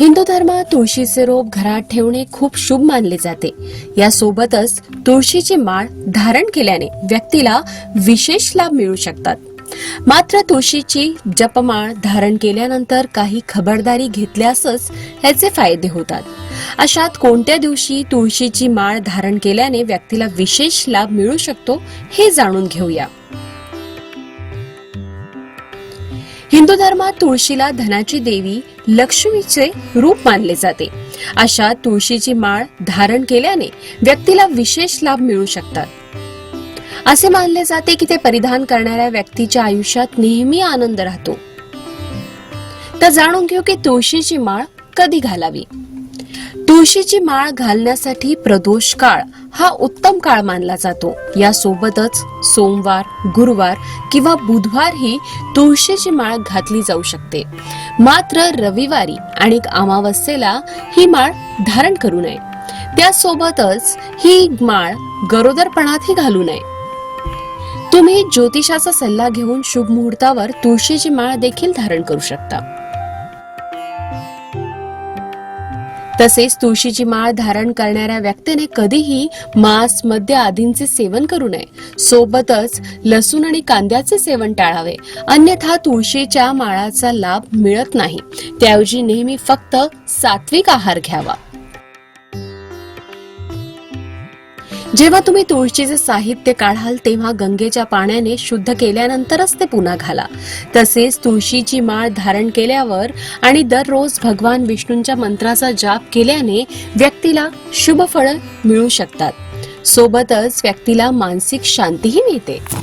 हिंदू धर्मात तुळशीचे रोप घरात ठेवणे खूप शुभ मानले जाते. यासोबतच तुळशीची माळ धारण केल्याने व्यक्तीला विशेष लाभ मिळू शकतात. मात्र तुळशीची जपमाळ धारण केल्यानंतर काही खबरदारी घेतल्यासच ह्याचे फायदे होतात. अशात कोणत्या दिवशी तुळशीची माळ धारण केल्याने व्यक्तीला विशेष लाभ मिळू शकतो हे जाणून घेऊया. हिंदू धर्मात तुळशीला धनाची देवी लक्ष्मीचे रूप मानले जाते. अशा तुळशीची माळ धारण केल्याने व्यक्तीला विशेष लाभ मिळू शकतात. असे मानले जाते की ते परिधान करणाऱ्या व्यक्तीच्या आयुष्यात नेहमी आनंद राहतो. तर जाणून घेऊ की तुळशीची माळ कधी घालावी? तुळशीची माळ घालण्यासाठी प्रदोष काळ हा उत्तम काळ मानला जातो. यासोबतच सोमवार गुरुवार किंवा बुधवार ही तुळशीची माळ घातली जाऊ शकते. मात्र रविवारी आणि अमावस्येला ही माळ धारण करू नये. त्यासोबतच ही माळ गरोदरपणातही घालू नये. तुम्ही ज्योतिषाचा सल्ला घेऊन शुभ मुहूर्तावर तुळशीची माळ देखील धारण करू शकता. तसेच तुळशीची माळ धारण करणाऱ्या व्यक्तीने कधीही मांस मद्य आदींचे सेवन करू नये. सोबतच लसूण आणि कांद्याचे सेवन टाळावे. अन्यथा तुळशीच्या माळाचा लाभ मिळत नाही. त्याऐवजी नेहमी फक्त सात्विक आहार घ्यावा. जेव्हा तुम्ही तुळशीचे साहित्य काढाल तेव्हा गंगेच्या पाण्याने शुद्ध केल्यानंतरच ते पुन्हा घाला. तसेच तुळशीची माळ धारण केल्यावर आणि दररोज भगवान विष्णूंच्या मंत्राचा जाप केल्याने व्यक्तीला शुभ फळं मिळू शकतात. सोबतच व्यक्तीला मानसिक शांतीही मिळते.